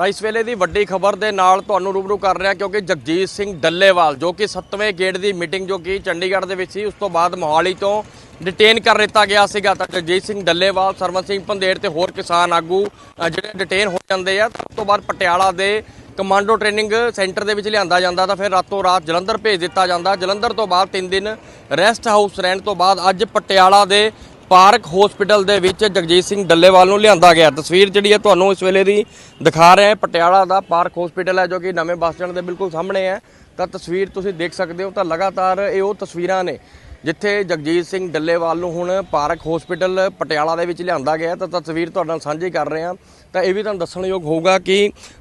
ਤਾਂ ਇਸ ਵੇਲੇ ਦੀ ਵੱਡੀ ਖਬਰ ਦੇ ਨਾਲ ਤੁਹਾਨੂੰ ਰੂਬਰੂ ਕਰ ਰਿਹਾ ਕਿਉਂਕਿ ਜਗਜੀਤ ਸਿੰਘ ਡੱਲੇਵਾਲ, ਜੋ ਕਿ 7ਵੇਂ ਗੇੜ ਦੀ ਮੀਟਿੰਗ ਜੋ ਕਿ ਚੰਡੀਗੜ੍ਹ ਦੇ ਵਿੱਚ ਸੀ, ਉਸ ਤੋਂ ਬਾਅਦ ਮੋਹਾਲੀ ਤੋਂ ਡਿਟੇਨ ਕਰ ਦਿੱਤਾ ਗਿਆ ਸੀਗਾ। ਤਾਂ ਜਗਜੀਤ ਸਿੰਘ ਡੱਲੇਵਾਲ ਸਰਵਨ ਸਿੰਘ ਪੰਧੇਰ ਤੇ ਹੋਰ ਕਿਸਾਨ ਆਗੂ ਜਿਹੜੇ ਡਿਟੇਨ ਹੋ ਜਾਂਦੇ ਆ, ਤਾਂ ਉਸ ਤੋਂ ਬਾਅਦ ਪਟਿਆਲਾ ਦੇ ਕਮਾਂਡੋ ਟ੍ਰੇਨਿੰਗ ਸੈਂਟਰ ਦੇ ਵਿੱਚ ਲਿਆਂਦਾ ਜਾਂਦਾ, ਤਾਂ ਫਿਰ ਰਾਤੋਂ ਰਾਤ ਜਲੰਧਰ ਭੇਜ ਦਿੱਤਾ ਜਾਂਦਾ। ਜਲੰਧਰ ਤੋਂ ਬਾਅਦ 3 ਦਿਨ ਰੈਸਟ ਹਾਊਸ ਰਹਿਣ ਤੋਂ ਬਾਅਦ ਅੱਜ ਪਟਿਆਲਾ ਦੇ ਪਾਰਕ ਹਸਪੀਟਲ ਦੇ ਵਿੱਚ ਜਗਜੀਤ ਸਿੰਘ ਡੱਲੇਵਾਲ ਨੂੰ ਲਿਆਂਦਾ ਗਿਆ। ਤਸਵੀਰ ਜਿਹੜੀ ਹੈ ਤੁਹਾਨੂੰ ਇਸ ਵੇਲੇ ਦੀ ਦਿਖਾ ਰਿਹਾ ਹੈ। ਪਟਿਆਲਾ ਦਾ ਪਾਰਕ ਹਸਪੀਟਲ ਹੈ ਜੋ ਕਿ ਨਵੇਂ ਬੱਸ ਸਟੈਂਡ ਦੇ ਬਿਲਕੁਲ ਸਾਹਮਣੇ ਹੈ। ਤਾਂ ਤਸਵੀਰ ਤੁਸੀਂ ਦੇਖ ਸਕਦੇ ਹੋ ਤਾਂ ਲਗਾਤਾਰ ਇਹ ਉਹ ਤਸਵੀਰਾਂ ਨੇ ਜਿੱਥੇ ਜਗਜੀਤ ਸਿੰਘ ਡੱਲੇਵਾਲ ਨੂੰ ਹੁਣ ਪਾਰਕ ਹਸਪੀਟਲ ਪਟਿਆਲਾ ਦੇ ਵਿੱਚ ਲਿਆਂਦਾ ਗਿਆ ਤਾਂ ਤਸਵੀਰ ਤੁਹਾਡੇ ਨਾਲ ਸਾਂਝੀ ਕਰ ਰਹੇ ਹਾਂ। ਤਾਂ ਇਹ ਵੀ ਤੁਹਾਨੂੰ ਦੱਸਣਯੋਗ ਹੋਊਗਾ ਕਿ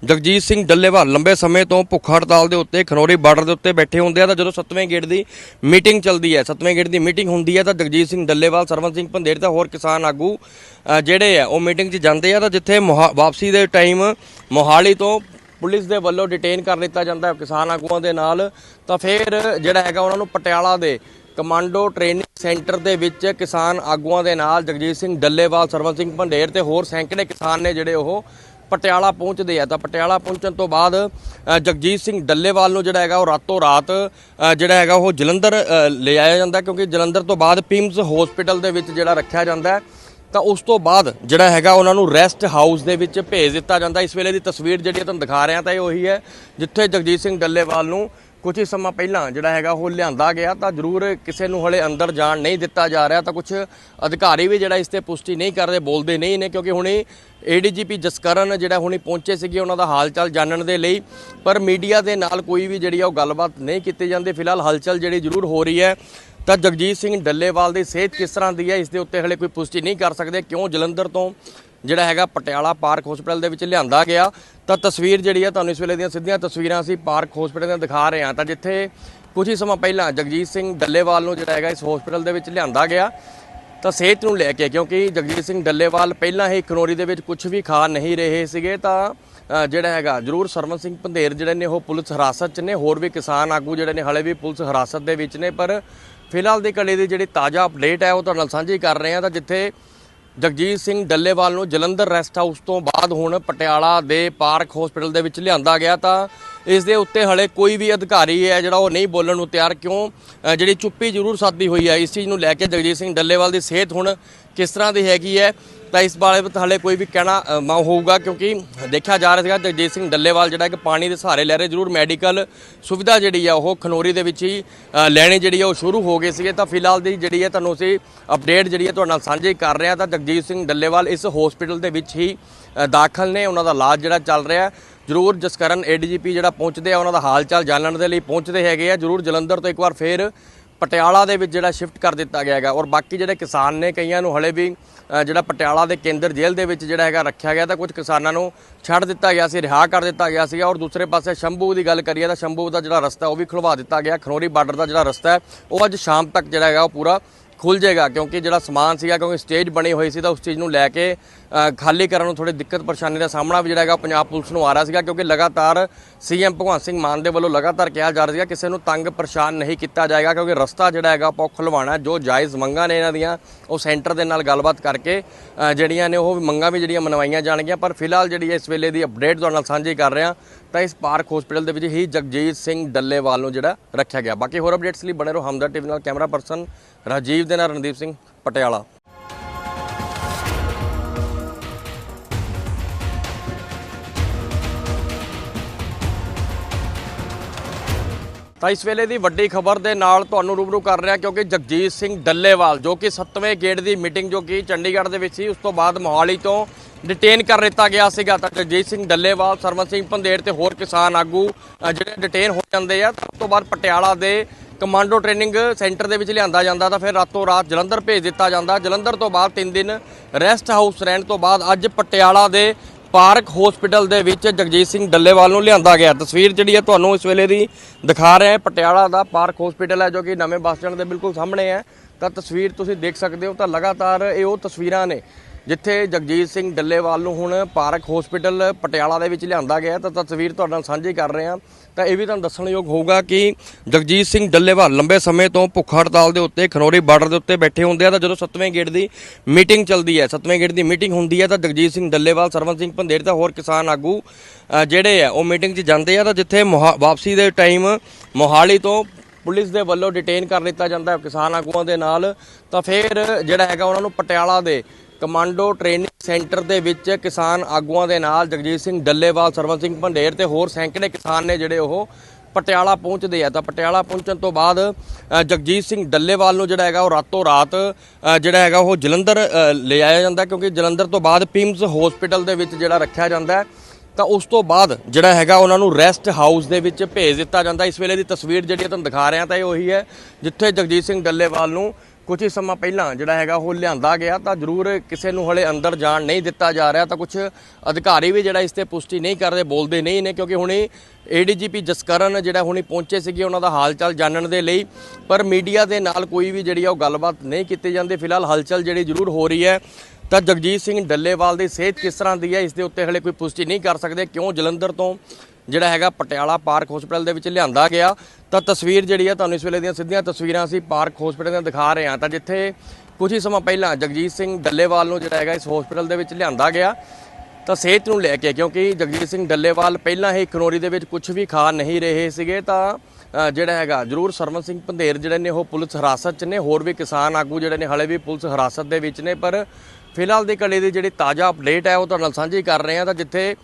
ਜਗਜੀਤ ਸਿੰਘ ਡੱਲੇਵਾਲ ਲੰਬੇ ਸਮੇਂ ਤੋਂ ਭੁੱਖ ਹੜਤਾਲ ਦੇ ਉੱਤੇ, ਖਨੌਰੀ ਬਾਰਡਰ ਦੇ ਉੱਤੇ ਬੈਠੇ ਹੁੰਦੇ ਆ, ਤਾਂ ਜਦੋਂ 7ਵੇਂ ਗੇੜ ਦੀ ਮੀਟਿੰਗ ਚੱਲਦੀ ਹੈ 7ਵੇਂ ਗੇੜ ਦੀ ਮੀਟਿੰਗ ਹੁੰਦੀ ਹੈ, ਤਾਂ ਜਗਜੀਤ ਸਿੰਘ ਡੱਲੇਵਾਲ ਸਰਵਨ ਸਿੰਘ ਪੰਧੇਰ ਤੇ ਹੋਰ ਕਿਸਾਨ ਆਗੂ ਜਿਹੜੇ ਆ, ਉਹ ਮੀਟਿੰਗ 'ਚ ਜਾਂਦੇ ਆ, ਤਾਂ ਜਿੱਥੇ ਮੋਹਾ- ਵਾਪਸੀ ਦੇ ਟਾਈਮ ਮੋਹਾਲੀ ਤੋਂ ਪੁਲਿਸ ਦੇ ਵੱਲੋਂ ਡਿਟੇਨ ਕਰ ਦਿੱਤਾ ਜਾਂਦਾ ਹੈ, ਕਿਸਾਨ ਆਗੂਆਂ ਦੇ ਨਾਲ, ਤਾਂ ਫਿਰ ਜਿਹੜਾ ਹੈਗਾ ਉਹਨਾਂ ਨੂੰ ਪਟਿਆਲਾ ਦੇ ਕਮਾਂਡੋ ਟ੍ਰੇਨਿੰਗ ਸੈਂਟਰ ਦੇ ਵਿੱਚ ਕਿਸਾਨ ਆਗੂਆਂ ਦੇ ਨਾਲ ਜਗਜੀਤ ਸਿੰਘ ਡੱਲੇਵਾਲ ਸਰਵਨ ਸਿੰਘ ਭੰਡੇਰ ਤੇ ਹੋਰ ਸੈਂਕੜੇ ਕਿਸਾਨ ਨੇ ਜਿਹੜੇ ਉਹ ਪਟਿਆਲਾ ਪਹੁੰਚਦੇ ਆ। ਤਾਂ ਪਟਿਆਲਾ ਪਹੁੰਚਣ ਤੋਂ ਬਾਅਦ ਜਗਜੀਤ ਸਿੰਘ ਡੱਲੇਵਾਲ ਨੂੰ ਜਿਹੜਾ ਹੈਗਾ ਉਹ ਰਾਤੋਂ ਰਾਤ ਜਿਹੜਾ ਹੈਗਾ ਉਹ ਜਲੰਧਰ ਅ, ਲਿਆਇਆ ਜਾਂਦਾ ਕਿਉਂਕਿ ਜਲੰਧਰ ਤੋਂ ਬਾਅਦ ਪਿੰਮਸ ਹਸਪੀਟਲ ਦੇ ਵਿੱਚ ਜਿਹੜਾ ਰੱਖਿਆ ਜਾਂਦਾ ਹੈ। ਤਾਂ ਉਸ ਤੋਂ ਬਾਅਦ ਜਿਹੜਾ ਹੈਗਾ ਉਹਨਾਂ ਨੂੰ ਰੈਸਟ ਹਾਊਸ ਦੇ ਵਿੱਚ ਭੇਜ ਦਿੱਤਾ ਜਾਂਦਾ। ਇਸ ਵੇਲੇ ਦੀ ਤਸਵੀਰ ਜਿਹੜੀ ਤੁਹਾਨੂੰ ਦਿਖਾ ਰਿਹਾ ਤਾਂ ਇਹ ਉਹੀ ਹੈ ਜਿੱਥੇ ਜਗਜੀਤ ਸਿੰਘ ਡੱਲੇਵਾਲ ਨੂੰ ਕੁਝ ਹੀ ਸਮਾਂ ਪਹਿਲਾਂ ਜਿਹੜਾ ਹੈਗਾ ਉਹ ਲਿਆਂਦਾ ਗਿਆ ਤਾਂ ਜ਼ਰੂਰ ਕਿਸੇ ਨੂੰ ਹਲੇ ਅੰਦਰ ਜਾਣ ਨਹੀਂ ਦਿੱਤਾ ਜਾ ਰਿਹਾ ਤਾਂ ਕੁਝ ਅਧਿਕਾਰੀ ਵੀ ਜਿਹੜਾ ਇਸ ਤੇ ਪੁਸ਼ਟੀ ਨਹੀਂ ਕਰਦੇ ਬੋਲਦੇ ਨਹੀਂ ਨੇ ਕਿਉਂਕਿ ਹੁਣੇ ਏਡੀਜੀਪੀ ਜਸਕਰਨ ਜਿਹੜਾ ਹੁਣੇ ਪਹੁੰਚੇ ਸੀਗੇ ਉਹਨਾਂ ਦਾ ਹਾਲ ਚਾਲ ਜਾਣਨ ਦੇ ਲਈ, ਪਰ ਮੀਡੀਆ ਦੇ ਨਾਲ ਕੋਈ ਵੀ ਜਿਹੜੀ ਆ ਉਹ ਗੱਲਬਾਤ ਨਹੀਂ ਕੀਤੀ ਜਾਂਦੀ। ਫਿਲਹਾਲ ਹਲਚਲ ਜਿਹੜੀ ਜ਼ਰੂਰ ਹੋ ਰਹੀ ਹੈ ਤਾਂ ਜਗਜੀਤ ਸਿੰਘ ਡੱਲੇਵਾਲ ਦੀ ਸਿਹਤ ਕਿਸ ਤਰ੍ਹਾਂ ਦੀ ਹੈ, ਇਸ ਦੇ ਉੱਤੇ ਹਲੇ ਕੋਈ ਪੁਸ਼ਟੀ ਨਹੀਂ ਕਰ ਸਕਦੇ। ਕਿਉਂ ਜਲੰਧਰ ਤੋਂ ਜਿਹੜਾ ਹੈਗਾ ਪਟਿਆਲਾ ਪਾਰਕ ਹਸਪੀਟਲ ਦੇ ਵਿੱਚ ਲਿਆਂਦਾ ਗਿਆ। ਤਾਂ ਤਸਵੀਰ ਜਿਹੜੀ ਆ ਤੁਹਾਨੂੰ ਇਸ ਵੇਲੇ ਦੀਆਂ ਸਿੱਧੀਆਂ ਤਸਵੀਰਾਂ ਅਸੀਂ ਪਾਰਕ ਹਸਪੀਟਲ ਦੀਆਂ ਦਿਖਾ ਰਹੇ ਹਾਂ। ਤਾਂ ਜਿੱਥੇ ਕੁਝ ਹੀ ਸਮਾਂ ਪਹਿਲਾਂ ਜਗਜੀਤ ਸਿੰਘ ਡੱਲੇਵਾਲ ਨੂੰ ਜਿਹੜਾ ਹੈਗਾ ਇਸ ਹਸਪੀਟਲ ਦੇ ਵਿੱਚ ਲਿਆਂਦਾ ਗਿਆ। ਤਾਂ ਸਿਹਤ ਨੂੰ ਲੈ ਕੇ, ਕਿਉਂਕਿ ਜਗਜੀਤ ਸਿੰਘ ਡੱਲੇਵਾਲ ਪਹਿਲਾਂ ਹੀ ਖਨੋਰੀ ਦੇ ਵਿੱਚ ਕੁਝ ਵੀ ਖਾ ਨਹੀਂ ਰਹੇ ਸੀਗੇ, ਤਾਂ ਜਿਹੜਾ ਹੈਗਾ ਜ਼ਰੂਰ ਸਰਵਨ ਸਿੰਘ ਪੰਧੇਰ ਜਿਹੜੇ ਨੇ ਉਹ ਪੁਲਿਸ ਹਿਰਾਸਤ 'ਚ ਨੇ। ਹੋਰ ਵੀ ਕਿਸਾਨ ਆਗੂ ਜਿਹੜੇ ਨੇ ਹਲੇ ਵੀ ਪੁਲਿਸ ਹਿਰਾਸਤ ਦੇ ਵਿੱਚ ਨੇ। ਪਰ ਫਿਲਹਾਲ ਦੀ ਘੜੀ ਦੀ ਜਿਹੜੀ ਤਾਜ਼ਾ ਅਪਡੇਟ ਹੈ, ਉਹ ਤੁਹਾਡੇ ਨਾਲ ਸਾਂਝੀ ਕਰ ਰਹੇ ਹਾਂ। ਤਾਂ ਜਿੱਥੇ ਜਗਜੀਤ ਸਿੰਘ ਡੱਲੇਵਾਲ ਨੂੰ ਜਲੰਧਰ ਰੈਸਟ ਹਾਊਸ ਤੋਂ ਬਾਅਦ ਹੁਣ ਪਟਿਆਲਾ ਦੇ ਪਾਰਕ ਹਸਪੀਟਲ ਦੇ ਵਿੱਚ ਲਿਆਂਦਾ ਗਿਆ ਤਾਂ ਇਸ ਦੇ ਉੱਤੇ ਹਲੇ ਕੋਈ ਵੀ ਅਧਿਕਾਰੀ ਹੈ ਜਿਹੜਾ ਉਹ ਨਹੀਂ ਬੋਲਣ ਨੂੰ ਤਿਆਰ, ਕਿਉਂ? ਜਿਹੜੀ ਚੁੱਪੀ ਜ਼ਰੂਰ ਸਾਦੀ ਹੋਈ ਹੈ, ਇਸ ਚੀਜ਼ ਨੂੰ ਲੈ ਕੇ ਜਗਜੀਤ ਸਿੰਘ ਡੱਲੇਵਾਲ ਦੀ ਸਿਹਤ ਹੁਣ ਕਿਸ ਤਰ੍ਹਾਂ ਦੀ ਹੈਗੀ ਹੈ? ਤਾਂ ਇਸ ਬਾਰੇ ਵਿੱਚ ਹਲੇ ਕੋਈ ਵੀ ਕਹਿਣਾ ਅ, ਮਾ ਹੋਊਗਾ ਕਿਉਂਕਿ ਦੇਖਿਆ ਜਾ ਰਿਹਾ ਸੀਗਾ ਜਗਜੀਤ ਸਿੰਘ ਡੱਲੇਵਾਲ ਜਿਹੜਾ ਕਿ ਪਾਣੀ ਦੇ ਸਹਾਰੇ ਲੈ ਰਹੇ ਜ਼ਰੂਰ ਮੈਡੀਕਲ ਸੁਵਿਧਾ ਜਿਹੜੀ ਆ ਉਹ ਖਨੋਰੀ ਦੇ ਵਿੱਚ ਹੀ ਲੈਣੀ ਜਿਹੜੀ ਆ ਉਹ ਸ਼ੁਰੂ ਹੋ ਗਈ ਸੀਗੇ। ਤਾਂ ਫਿਲਹਾਲ ਦੀ ਜਿਹੜੀ ਹੈ ਤੁਹਾਨੂੰ ਅਸੀਂ ਅਪਡੇਟ ਜਿਹੜੀ ਹੈ ਤੁਹਾਡੇ ਨਾਲ ਸਾਂਝੀ ਕਰ ਰਹੇ ਹਾਂ ਤਾਂ ਜਗਜੀਤ ਸਿੰਘ ਡੱਲੇਵਾਲ ਇਸ ਹਸਪੀਟਲ ਦੇ ਵਿੱਚ ਹੀ ਦਾਖਲ ਨੇ। ਉਹਨਾਂ ਦਾ ਇਲਾਜ ਜਿਹੜਾ ਚੱਲ ਰਿਹਾ ਹੈ। ਜ਼ਰੂਰ ਜਸਕਰਨ ਏਡੀਜੀਪੀ ਜਿਹੜਾ ਪਹੁੰਚਦੇ ਆ ਉਹਨਾਂ ਦਾ ਹਾਲ ਚਾਲ ਜਾਣਨ ਦੇ ਲਈ ਪਹੁੰਚਦੇ ਹੈਗੇ ਆ। ਜ਼ਰੂਰ ਜਲੰਧਰ ਤੋਂ ਇੱਕ ਵਾਰ ਫੇਰ ਪਟਿਆਲਾ ਦੇ ਵਿੱਚ ਜਿਹੜਾ ਸ਼ਿਫਟ ਕਰ ਦਿੱਤਾ ਗਿਆ ਹੈਗਾ ਔਰ ਬਾਕੀ ਜਿਹੜੇ ਕਿਸਾਨ ਨੇ ਕਈਆਂ ਨੂੰ ਹਲੇ ਵੀ ਜਿਹੜਾ ਪਟਿਆਲਾ ਦੇ ਕੇਂਦਰ ਜੇਲ੍ਹ ਦੇ ਵਿੱਚ ਜਿਹੜਾ ਹੈਗਾ ਰੱਖਿਆ ਗਿਆ ਤਾਂ ਕੁਝ ਕਿਸਾਨਾਂ ਨੂੰ ਛੱਡ ਦਿੱਤਾ ਗਿਆ ਸੀ, ਰਿਹਾ ਕਰ ਦਿੱਤਾ ਗਿਆ ਸੀ ਔਰ ਦੂਸਰੇ ਪਾਸੇ ਸ਼ੰਭੂ ਦੀ ਗੱਲ ਕਰੀਏ ਤਾਂ ਸ਼ੰਭੂ ਦਾ ਜਿਹੜਾ ਰਸਤਾ ਉਹ ਵੀ ਖੁਲਵਾ ਦਿੱਤਾ ਗਿਆ, ਖਨੋਰੀ ਬਾਰਡਰ ਦਾ ਜਿਹੜਾ ਰਸਤਾ ਹੈ, ਉਹ ਅੱਜ ਸ਼ਾਮ ਤੱਕ ਜਿਹੜਾ ਹੈਗਾ ਉਹ ਪੂਰਾ ਖੁੱਲ ਜਾਏਗਾ ਕਿਉਂਕਿ ਜਿਹੜਾ ਸਮਾਨ ਸੀਗਾ, ਕਿਉਂਕਿ ਸਟੇਜ ਬਣੀ ਹੋਈ ਸੀ ਤਾਂ ਉਸ ਚੀਜ਼ ਨੂੰ ਲੈ ਕੇ ਖਾਲੀ ਕਰਨ ਨੂੰ ਥੋੜੀ ਦਿੱਕਤ ਪਰੇਸ਼ਾਨੀ ਦਾ ਸਾਹਮਣਾ ਵੀ ਜਿਹੜਾ ਹੈਗਾ ਪੰਜਾਬ ਪੁਲਿਸ ਨੂੰ ਆ ਰਿਹਾ ਸੀਗਾ ਕਿਉਂਕਿ ਲਗਾਤਾਰ ਸੀਐਮ ਭਗਵੰਤ ਸਿੰਘ ਮਾਨ ਦੇ ਵੱਲੋਂ ਲਗਾਤਾਰ ਕਿਹਾ ਜਾ ਰਿਹਾ ਸੀਗਾ ਕਿਸੇ ਨੂੰ ਤੰਗ ਪਰੇਸ਼ਾਨ ਨਹੀਂ ਕੀਤਾ ਜਾਏਗਾ ਕਿਉਂਕਿ ਰਸਤਾ ਜਿਹੜਾ ਹੈਗਾ ਉਹ ਖੁਲਵਾਉਣਾ ਜੋ ਜਾਇਜ਼ ਮੰਗਾਂ ਨੇ ਇਹਨਾਂ ਦੀਆਂ, ਉਹ ਸੈਂਟਰ ਦੇ ਨਾਲ ਗੱਲਬਾਤ ਕਰਕੇ ਜਿਹੜੀਆਂ ਨੇ ਉਹ ਮੰਗਾਂ ਵੀ ਜਿਹੜੀਆਂ ਮਨਵਾਈਆਂ ਜਾਣਗੀਆਂ। ਪਰ ਫਿਲਹਾਲ ਜਿਹੜੀ ਇਸ ਵੇਲੇ ਦੀ ਅਪਡੇਟ ਤੁਹਾਡੇ ਨਾਲ ਸਾਂਝੀ ਕਰ ਰਿਹਾ ਤਾਂ ਇਸ ਪਾਰਕ ਹਸਪੀਟਲ ਦੇ ਵਿੱਚ ਹੀ ਜਗਜੀਤ ਸਿੰਘ ਡੱਲੇਵਾਲ ਨੂੰ ਜਿਹੜਾ ਰੱਖਿਆ ਗਿਆ। ਬਾਕੀ ਹੋਰ ਅਪਡੇਟਸ ਲਈ ਬਣੇ ਰਹੋ ਹਮਦਰ ਟੀਵੀ ਨਾਲ। ਕੈਮਰਾ ਪਰਸਨ ਰਾਜੀਵ ਦੇ ਨਾਲ ਰਣਦੀਪ ਸਿੰਘ ਪਟਿਆਲਾ। ਤਾਂ ਇਸ ਵੇਲੇ ਦੀ ਵੱਡੀ ਖਬਰ ਦੇ ਨਾਲ ਤੁਹਾਨੂੰ ਰੂਬਰੂ ਕਰ ਰਿਹਾ ਕਿਉਂਕਿ ਜਗਜੀਤ ਸਿੰਘ ਡੱਲੇਵਾਲ, ਜੋ ਕਿ 7ਵੇਂ ਗੇੜ ਦੀ ਮੀਟਿੰਗ ਜੋ ਕਿ ਚੰਡੀਗੜ੍ਹ ਦੇ ਵਿੱਚ ਸੀ, ਉਸ ਤੋਂ ਬਾਅਦ ਮੋਹਾਲੀ ਤੋਂ ਡਿਟੇਨ ਕਰ ਦਿੱਤਾ ਗਿਆ ਸੀਗਾ। ਤਾਂ ਜਗਜੀਤ ਸਿੰਘ ਡੱਲੇਵਾਲ ਸਰਵਨ ਸਿੰਘ ਪੰਧੇਰ ਤੇ ਹੋਰ ਕਿਸਾਨ ਆਗੂ ਜਿਹੜੇ ਡਿਟੇਨ ਹੋ ਜਾਂਦੇ ਆ ਤਾਂ ਉਸ ਤੋਂ ਬਾਅਦ ਪਟਿਆਲਾ ਦੇ ਕਮਾਂਡੋ ਟ੍ਰੇਨਿੰਗ ਸੈਂਟਰ ਦੇ ਵਿੱਚ ਲਿਆਂਦਾ ਜਾਂਦਾ ਤਾਂ ਫਿਰ ਰਾਤੋਂ ਰਾਤ ਜਲੰਧਰ ਭੇਜ ਦਿੱਤਾ ਜਾਂਦਾ। ਜਲੰਧਰ ਤੋਂ ਬਾਅਦ 3 ਦਿਨ ਰੈਸਟ ਹਾਊਸ ਰਹਿਣ ਤੋਂ ਬਾਅਦ ਅੱਜ ਪਟਿਆਲਾ ਦੇ ਪਾਰਕ ਹਸਪੀਟਲ ਦੇ ਵਿੱਚ ਜਗਜੀਤ ਸਿੰਘ ਡੱਲੇਵਾਲ ਨੂੰ ਲਿਆਂਦਾ ਗਿਆ। ਤਸਵੀਰ ਜਿਹੜੀ ਹੈ ਤੁਹਾਨੂੰ ਇਸ ਵੇਲੇ ਦੀ ਦਿਖਾ ਰਹੇ ਹਾਂ। ਪਟਿਆਲਾ ਦਾ ਪਾਰਕ ਹਸਪੀਟਲ ਹੈ ਜੋ ਕਿ ਨਵੇਂ ਬੱਸ ਸਟੈਂਡ ਦੇ ਬਿਲਕੁਲ ਸਾਹਮਣੇ ਹੈ। ਤਾਂ ਤਸਵੀਰ ਤੁਸੀਂ ਦੇਖ ਸਕਦੇ ਹੋ ਤਾਂ ਲਗਾਤਾਰ ਇਹ ਉਹ ਤਸਵੀਰਾਂ ਨੇ ਜਿੱਥੇ ਜਗਜੀਤ ਸਿੰਘ ਡੱਲੇਵਾਲ ਨੂੰ ਹੁਣ ਪਾਰਕ ਹਸਪੀਟਲ ਪਟਿਆਲਾ ਦੇ ਵਿੱਚ ਲਿਆਂਦਾ ਗਿਆ ਤਾਂ ਤਸਵੀਰ ਤੁਹਾਡੇ ਨਾਲ ਸਾਂਝੀ ਕਰ ਰਹੇ ਹਾਂ। ਤਾਂ ਇਹ ਵੀ ਤੁਹਾਨੂੰ ਦੱਸਣਯੋਗ ਹੋਊਗਾ ਕਿ ਜਗਜੀਤ ਸਿੰਘ ਡੱਲੇਵਾਲ ਲੰਬੇ ਸਮੇਂ ਤੋਂ ਭੁੱਖ ਹੜਤਾਲ ਦੇ ਉੱਤੇ ਖਨੌਰੀ ਬਾਰਡਰ ਦੇ ਉੱਤੇ ਬੈਠੇ ਹੁੰਦੇ ਆ। ਤਾਂ ਜਦੋਂ 7ਵੇਂ ਗੇੜ ਦੀ ਮੀਟਿੰਗ ਚੱਲਦੀ ਹੈ 7ਵੇਂ ਗੇੜ ਦੀ ਮੀਟਿੰਗ ਹੁੰਦੀ ਹੈ, ਤਾਂ ਜਗਜੀਤ ਸਿੰਘ ਡੱਲੇਵਾਲ ਸਰਵਨ ਸਿੰਘ ਪੰਧੇਰ ਤੇ ਹੋਰ ਕਿਸਾਨ ਆਗੂ ਜਿਹੜੇ ਆ, ਉਹ ਮੀਟਿੰਗ 'ਚ ਜਾਂਦੇ ਆ। ਤਾਂ ਜਿੱਥੇ ਮੋਹਾ- ਵਾਪਸੀ ਦੇ ਟਾਈਮ ਮੋਹਾਲੀ ਤੋਂ ਪੁਲਿਸ ਦੇ ਵੱਲੋਂ ਡਿਟੇਨ ਕਰ ਲਿੱਤਾ ਜਾਂਦਾ ਹੈ, ਕਿਸਾਨ ਆਗੂਆਂ ਦੇ ਨਾਲ। ਤਾਂ ਫਿਰ ਜਿਹੜਾ ਹੈਗਾ, ਉਹਨਾਂ ਨੂੰ ਪਟਿਆਲਾ ਦੇ ਕਮਾਂਡੋ ਟ੍ਰੇਨਿੰਗ ਸੈਂਟਰ ਦੇ ਵਿੱਚ ਕਿਸਾਨ ਆਗੂਆਂ ਦੇ ਨਾਲ ਜਗਜੀਤ ਸਿੰਘ ਡੱਲੇਵਾਲ ਸਰਵਨ ਸਿੰਘ ਭੰਡੇਰ ਤੇ ਹੋਰ ਸੈਂਕੜੇ ਕਿਸਾਨ ਨੇ ਜਿਹੜੇ ਉਹ ਪਟਿਆਲਾ ਪਹੁੰਚਦੇ ਆ। ਤਾਂ ਪਟਿਆਲਾ ਪਹੁੰਚਣ ਤੋਂ ਬਾਅਦ ਜਗਜੀਤ ਸਿੰਘ ਡੱਲੇਵਾਲ ਨੂੰ ਜਿਹੜਾ ਹੈਗਾ ਉਹ ਰਾਤੋਂ ਰਾਤ ਜਿਹੜਾ ਹੈਗਾ ਉਹ ਜਲੰਧਰ ਅ, ਲੈ ਆਇਆ ਜਾਂਦਾ ਕਿਉਂਕਿ ਜਲੰਧਰ ਤੋਂ ਬਾਅਦ ਪਿੰਮਸ ਹਸਪੀਟਲ ਦੇ ਵਿੱਚ ਜਿਹੜਾ ਰੱਖਿਆ ਜਾਂਦਾ ਤਾਂ ਉਸ ਤੋਂ ਬਾਅਦ ਜਿਹੜਾ ਹੈਗਾ ਉਹਨਾਂ ਨੂੰ ਰੈਸਟ ਹਾਊਸ ਦੇ ਵਿੱਚ ਭੇਜ ਦਿੱਤਾ ਜਾਂਦਾ। ਇਸ ਵੇਲੇ ਦੀ ਤਸਵੀਰ ਜਿਹੜੀ ਤੁਹਾਨੂੰ ਦਿਖਾ ਰਿਹਾ ਤਾਂ ਇਹ ਉਹੀ ਹੈ ਜਿੱਥੇ ਜਗਜੀਤ ਸਿੰਘ ਡੱਲੇਵਾਲ ਨੂੰ ਕੁਝ ਹੀ ਸਮਾਂ ਪਹਿਲਾਂ ਜਿਹੜਾ ਹੈਗਾ ਉਹ ਲਿਆਂਦਾ ਗਿਆ ਤਾਂ ਜ਼ਰੂਰ ਕਿਸੇ ਨੂੰ ਹਲੇ ਅੰਦਰ ਜਾਣ ਨਹੀਂ ਦਿੱਤਾ ਜਾ ਰਿਹਾ ਤਾਂ ਕੁਝ ਅਧਿਕਾਰੀ ਵੀ ਜਿਹੜਾ ਇਸ ਤੇ ਪੁਸ਼ਟੀ ਨਹੀਂ ਕਰਦੇ ਬੋਲਦੇ ਨਹੀਂ ਨੇ ਕਿਉਂਕਿ ਹੁਣੇ ਏਡੀਜੀਪੀ ਜਸਕਰਨ ਜਿਹੜਾ ਹੁਣੇ ਪਹੁੰਚੇ ਸੀਗੇ ਉਹਨਾਂ ਦਾ ਹਾਲ ਚਾਲ ਜਾਣਨ ਦੇ ਲਈ, ਪਰ ਮੀਡੀਆ ਦੇ ਨਾਲ ਕੋਈ ਵੀ ਜਿਹੜੀ ਆ ਉਹ ਗੱਲਬਾਤ ਨਹੀਂ ਕੀਤੀ ਜਾਂਦੀ। ਫਿਲਹਾਲ ਹਲਚਲ ਜਿਹੜੀ ਜ਼ਰੂਰ ਹੋ ਰਹੀ ਹੈ। ਤਾਂ ਜਗਜੀਤ ਸਿੰਘ ਡੱਲੇਵਾਲ ਦੀ ਸਿਹਤ ਕਿਸ ਤਰ੍ਹਾਂ ਦੀ ਹੈ, ਇਸ ਦੇ ਉੱਤੇ ਹਲੇ ਕੋਈ ਪੁਸ਼ਟੀ ਨਹੀਂ ਕਰ ਸਕਦੇ। ਕਿਉਂ ਜਲੰਧਰ ਤੋਂ ਜਿਹੜਾ ਹੈਗਾ ਪਟਿਆਲਾ ਪਾਰਕ ਹਸਪੀਟਲ ਦੇ ਵਿੱਚ ਲਿਆਂਦਾ ਗਿਆ। ਤਾਂ ਤਸਵੀਰ ਜਿਹੜੀ ਆ ਤੁਹਾਨੂੰ ਇਸ ਵੇਲੇ ਦੀਆਂ ਸਿੱਧੀਆਂ ਤਸਵੀਰਾਂ ਅਸੀਂ ਪਾਰਕ ਹਸਪੀਟਲ ਦੀਆਂ ਦਿਖਾ ਰਹੇ ਹਾਂ। ਤਾਂ ਜਿੱਥੇ ਕੁਝ ਹੀ ਸਮਾਂ ਪਹਿਲਾਂ ਜਗਜੀਤ ਸਿੰਘ ਡੱਲੇਵਾਲ ਨੂੰ ਜਿਹੜਾ ਹੈਗਾ ਇਸ ਹਸਪੀਟਲ ਦੇ ਵਿੱਚ ਲਿਆਂਦਾ ਗਿਆ। ਤਾਂ ਸਿਹਤ ਨੂੰ ਲੈ ਕੇ, ਕਿਉਂਕਿ ਜਗਜੀਤ ਸਿੰਘ ਡੱਲੇਵਾਲ ਪਹਿਲਾਂ ਹੀ ਖਨੋਰੀ ਦੇ ਵਿੱਚ ਕੁਝ ਵੀ ਖਾ ਨਹੀਂ ਰਹੇ ਸੀਗੇ, ਤਾਂ ਜਿਹੜਾ ਹੈਗਾ ਜਰੂਰ ਸਰਵਨ ਸਿੰਘ ਪੰਧੇਰ ਜਿਹੜੇ ਨੇ ਉਹ ਪੁਲਿਸ ਹਿਰਾਸਤ 'ਚ ਨੇ, ਹੋਰ ਵੀ ਕਿਸਾਨ ਆਗੂ ਜਿਹੜੇ ਨੇ ਹਲੇ ਵੀ ਪੁਲਿਸ ਹਿਰਾਸਤ ਦੇ ਵਿੱਚ ਨੇ। ਪਰ ਫਿਲਹਾਲ ਦੀ ਘੜੀ ਦੀ ਜਿਹੜੀ ਤਾਜ਼ਾ ਅਪਡੇਟ ਹੈ, ਉਹ ਤੁਹਾਡੇ ਨਾਲ ਸਾਂਝੀ ਕਰ ਰਹੇ ਹਾਂ। ਤਾਂ ਜਿੱਥੇ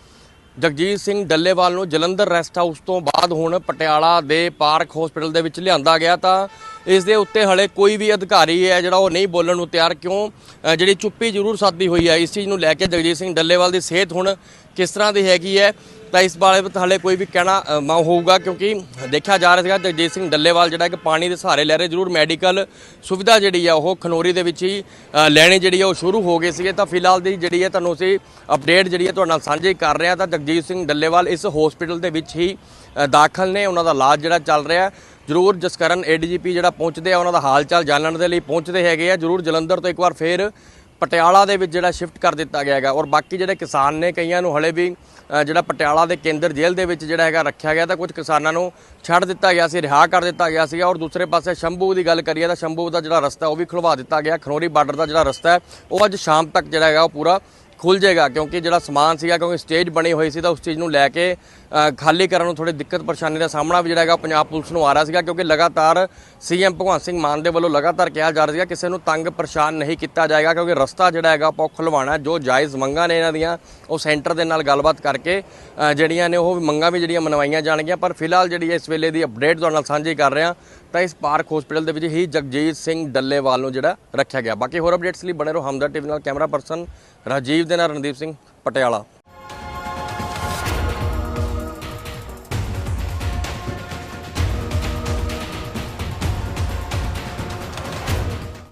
ਜਗਜੀਤ ਸਿੰਘ ਡੱਲੇਵਾਲ ਨੂੰ ਜਲੰਧਰ ਰੈਸਟ ਹਾਊਸ ਤੋਂ ਬਾਅਦ ਹੁਣ ਪਟਿਆਲਾ ਦੇ ਪਾਰਕ ਹਸਪੀਟਲ ਦੇ ਵਿੱਚ ਲਿਆਂਦਾ ਗਿਆ ਤਾਂ ਇਸ ਦੇ ਉੱਤੇ ਹਲੇ ਕੋਈ ਵੀ ਅਧਿਕਾਰੀ ਹੈ ਜਿਹੜਾ ਉਹ ਨਹੀਂ ਬੋਲਣ ਨੂੰ ਤਿਆਰ ਕਿਉਂ? ਜਿਹੜੀ ਚੁੱਪੀ ਜ਼ਰੂਰ ਸਾਦੀ ਹੋਈ ਹੈ। ਇਸ ਚੀਜ਼ ਨੂੰ ਲੈ ਕੇ ਜਗਜੀਤ ਸਿੰਘ ਡੱਲੇਵਾਲ ਦੀ ਸਿਹਤ ਹੁਣ ਕਿਸ ਤਰ੍ਹਾਂ ਦੀ ਹੈਗੀ ਹੈ? ਤਾਂ ਇਸ ਬਾਰੇ ਹਾਲੇ ਕੋਈ ਵੀ ਕਹਿਣਾ ਅ, ਹੋਊਗਾ ਕਿਉਂਕਿ ਦੇਖਿਆ ਜਾ ਰਿਹਾ ਸੀਗਾ ਜਗਜੀਤ ਸਿੰਘ ਡੱਲੇਵਾਲ ਜਿਹੜਾ ਕਿ ਪਾਣੀ ਦੇ ਸਹਾਰੇ ਲੈ ਰਹੇ ਜ਼ਰੂਰ ਮੈਡੀਕਲ ਸੁਵਿਧਾ ਜਿਹੜੀ ਆ ਉਹ ਖਨੋਰੀ ਦੇ ਵਿੱਚ ਹੀ ਲੈਣੀ ਜਿਹੜੀ ਆ ਉਹ ਸ਼ੁਰੂ ਹੋ ਗਈ ਸੀਗੇ। ਤਾਂ ਫਿਲਹਾਲ ਦੀ ਜਿਹੜੀ ਹੈ ਤੁਹਾਨੂੰ ਅਸੀਂ ਅਪਡੇਟ ਜਿਹੜੀ ਹੈ ਤੁਹਾਡੇ ਨਾਲ ਸਾਂਝੀ ਕਰ ਰਹੇ ਹਾਂ ਤਾਂ ਜਗਜੀਤ ਸਿੰਘ ਡੱਲੇਵਾਲ ਇਸ ਹਸਪੀਟਲ ਦੇ ਵਿੱਚ ਹੀ ਦਾਖਲ ਨੇ। ਉਹਨਾਂ ਦਾ ਇਲਾਜ ਜਿਹੜਾ ਚੱਲ ਰਿਹਾ ਜ਼ਰੂਰ ਜਸਕਰਨ ਏਡੀਜੀਪੀ ਜਿਹੜਾ ਪਹੁੰਚਦੇ ਆ ਉਹਨਾਂ ਦਾ ਹਾਲ ਚਾਲ ਜਾਣਨ ਦੇ ਲਈ ਪਹੁੰਚਦੇ ਹੈਗੇ ਆ। ਜ਼ਰੂਰ ਜਲੰਧਰ ਤੋਂ ਇੱਕ ਵਾਰ ਫੇਰ ਪਟਿਆਲਾ ਦੇ ਵਿੱਚ ਜਿਹੜਾ ਸ਼ਿਫਟ ਕਰ ਦਿੱਤਾ ਗਿਆ ਹੈਗਾ ਔਰ ਬਾਕੀ ਜਿਹੜੇ ਕਿਸਾਨ ਨੇ ਕਈਆਂ ਨੂੰ ਹਲੇ ਵੀ ਜਿਹੜਾ ਪਟਿਆਲਾ ਦੇ ਕੇਂਦਰ ਜੇਲ੍ਹ ਦੇ ਵਿੱਚ ਜਿਹੜਾ ਹੈਗਾ ਰੱਖਿਆ ਗਿਆ ਤਾਂ ਕੁਝ ਕਿਸਾਨਾਂ ਨੂੰ ਛੱਡ ਦਿੱਤਾ ਗਿਆ ਸੀ ਰਿਹਾ ਕਰ ਦਿੱਤਾ ਗਿਆ ਸੀਗਾ ਔਰ ਦੂਸਰੇ ਪਾਸੇ ਸ਼ੰਭੂ ਦੀ ਗੱਲ ਕਰੀਏ ਤਾਂ ਸ਼ੰਭੂ ਦਾ ਜਿਹੜਾ ਰਸਤਾ ਉਹ ਵੀ ਖੁਲਵਾ ਦਿੱਤਾ ਗਿਆ, ਖਨੋਰੀ ਬਾਰਡਰ ਦਾ ਜਿਹੜਾ ਰਸਤਾ ਹੈ, ਉਹ ਅੱਜ ਸ਼ਾਮ ਤੱਕ ਜਿਹੜਾ ਹੈਗਾ ਉਹ ਪੂਰਾ ਖੁੱਲ ਜਾਏਗਾ ਕਿਉਂਕਿ ਜਿਹੜਾ ਸਮਾਨ ਸੀਗਾ, ਕਿਉਂਕਿ ਸਟੇਜ ਬਣੀ ਹੋਈ ਸੀ ਤਾਂ ਉਸ ਚੀਜ਼ ਨੂੰ ਲੈ ਕੇ ਖਾਲੀ ਕਰਨ ਨੂੰ ਥੋੜੀ ਦਿੱਕਤ ਪਰੇਸ਼ਾਨੀ ਦਾ ਸਾਹਮਣਾ ਵੀ ਜਿਹੜਾ ਹੈਗਾ ਪੰਜਾਬ ਪੁਲਿਸ ਨੂੰ ਆ ਰਿਹਾ ਸੀਗਾ ਕਿਉਂਕਿ ਲਗਾਤਾਰ ਸੀਐਮ ਭਗਵੰਤ ਸਿੰਘ ਮਾਨ ਦੇ ਵੱਲੋਂ ਲਗਾਤਾਰ ਕਿਹਾ ਜਾ ਰਿਹਾ ਸੀਗਾ ਕਿਸੇ ਨੂੰ ਤੰਗ ਪਰੇਸ਼ਾਨ ਨਹੀਂ ਕੀਤਾ ਜਾਏਗਾ ਕਿਉਂਕਿ ਰਸਤਾ ਜਿਹੜਾ ਹੈਗਾ ਉਹ ਖੁਲਵਾਉਣਾ ਜੋ ਜਾਇਜ਼ ਮੰਗਾਂ ਨੇ ਇਹਨਾਂ ਦੀਆਂ, ਉਹ ਸੈਂਟਰ ਦੇ ਨਾਲ ਗੱਲਬਾਤ ਕਰਕੇ ਜਿਹੜੀਆਂ ਨੇ ਉਹ ਮੰਗਾਂ ਵੀ ਜਿਹੜੀਆਂ ਮਨਵਾਈਆਂ ਜਾਣਗੀਆਂ। ਪਰ ਫਿਲਹਾਲ ਜਿਹੜੀ ਇਸ ਵੇਲੇ ਦੀ ਅਪਡੇਟ ਤੁਹਾਡੇ ਨਾਲ ਸਾਂਝੀ ਕਰ ਰਿਹਾ ਤਾਂ ਇਸ ਪਾਰਕ ਹਸਪੀਟਲ ਦੇ ਵਿੱਚ ਹੀ ਜਗਜੀਤ ਸਿੰਘ ਡੱਲੇਵਾਲ ਨੂੰ ਜਿਹੜਾ ਰੱਖਿਆ ਗਿਆ। ਬਾਕੀ ਹੋਰ ਅਪਡੇਟਸ ਲਈ ਬਣੇ ਰਹੋ ਹਮਦਰ ਟੀਵੀ ਨਾਲ। ਕੈਮਰਾ ਪਰਸਨ ਰਾਜੀਵ ਦੇ ਨਾਲ ਰਣਦੀਪ ਸਿੰਘ ਪਟਿਆਲਾ।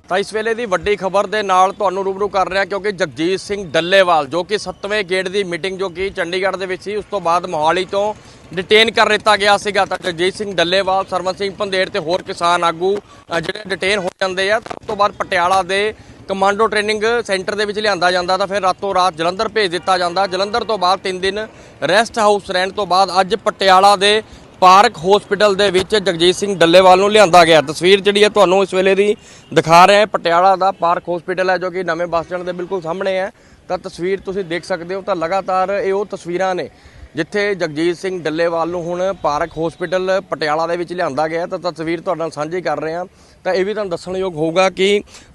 ਤਾਂ ਇਸ ਵੇਲੇ ਦੀ ਵੱਡੀ ਖਬਰ ਦੇ ਨਾਲ ਤੁਹਾਨੂੰ ਰੂਬਰੂ ਕਰ ਰਿਹਾ ਕਿਉਂਕਿ ਜਗਜੀਤ ਸਿੰਘ ਡੱਲੇਵਾਲ, ਜੋ ਕਿ 7ਵੇਂ ਗੇੜ ਦੀ ਮੀਟਿੰਗ ਜੋ ਕਿ ਚੰਡੀਗੜ੍ਹ ਦੇ ਵਿੱਚ ਸੀ, ਉਸ ਤੋਂ ਬਾਅਦ ਮੋਹਾਲੀ ਤੋਂ ਡਿਟੇਨ ਕਰ ਦਿੱਤਾ ਗਿਆ ਸੀਗਾ ਤਾਂ ਜਗਜੀਤ ਸਿੰਘ ਡੱਲੇਵਾਲ ਸਰਵਨ ਸਿੰਘ ਪੰਧੇਰ ਤੇ ਹੋਰ ਕਿਸਾਨ ਆਗੂ ਜਿਹੜੇ ਡਿਟੇਨ ਹੋ ਜਾਂਦੇ ਆ ਤਾਂ ਉਸ ਤੋਂ ਬਾਅਦ ਪਟਿਆਲਾ ਦੇ ਕਮਾਂਡੋ ਟ੍ਰੇਨਿੰਗ ਸੈਂਟਰ ਦੇ ਵਿੱਚ ਲਿਆਂਦਾ ਜਾਂਦਾ ਤਾਂ ਫਿਰ ਰਾਤੋਂ ਰਾਤ ਜਲੰਧਰ ਭੇਜ ਦਿੱਤਾ ਜਾਂਦਾ। ਜਲੰਧਰ ਤੋਂ ਬਾਅਦ 3 ਦਿਨ ਰੈਸਟ ਹਾਊਸ ਰਹਿਣ ਤੋਂ ਬਾਅਦ ਅੱਜ ਪਟਿਆਲਾ ਦੇ ਪਾਰਕ ਹਸਪੀਟਲ ਦੇ ਵਿੱਚ ਜਗਜੀਤ ਸਿੰਘ ਡੱਲੇਵਾਲ ਨੂੰ ਲਿਆਂਦਾ ਗਿਆ। ਤਸਵੀਰ ਜਿਹੜੀ ਹੈ ਤੁਹਾਨੂੰ ਇਸ ਵੇਲੇ ਦੀ ਦਿਖਾ ਰਿਹਾ ਹਾਂ। ਪਟਿਆਲਾ ਦਾ ਪਾਰਕ ਹਸਪੀਟਲ ਹੈ ਜੋ ਕਿ ਨਵੇਂ ਬੱਸ ਸਟੈਂਡ ਦੇ ਬਿਲਕੁਲ ਸਾਹਮਣੇ ਹੈ। ਤਾਂ ਤਸਵੀਰ ਤੁਸੀਂ ਦੇਖ ਸਕਦੇ ਹੋ ਤਾਂ ਲਗਾਤਾਰ ਇਹ ਉਹ ਤਸਵੀਰਾਂ ਨੇ ਜਿੱਥੇ ਜਗਜੀਤ ਸਿੰਘ ਡੱਲੇਵਾਲ ਨੂੰ ਹੁਣ ਪਾਰਕ ਹਸਪੀਟਲ ਪਟਿਆਲਾ ਦੇ ਵਿੱਚ ਲਿਆਂਦਾ ਗਿਆ ਤਾਂ ਤਸਵੀਰ ਤੁਹਾਡੇ ਨਾਲ ਸਾਂਝੀ ਕਰ ਰਹੇ ਹਾਂ। ਤਾਂ ਇਹ ਵੀ ਤੁਹਾਨੂੰ ਦੱਸਣਯੋਗ ਹੋਊਗਾ ਕਿ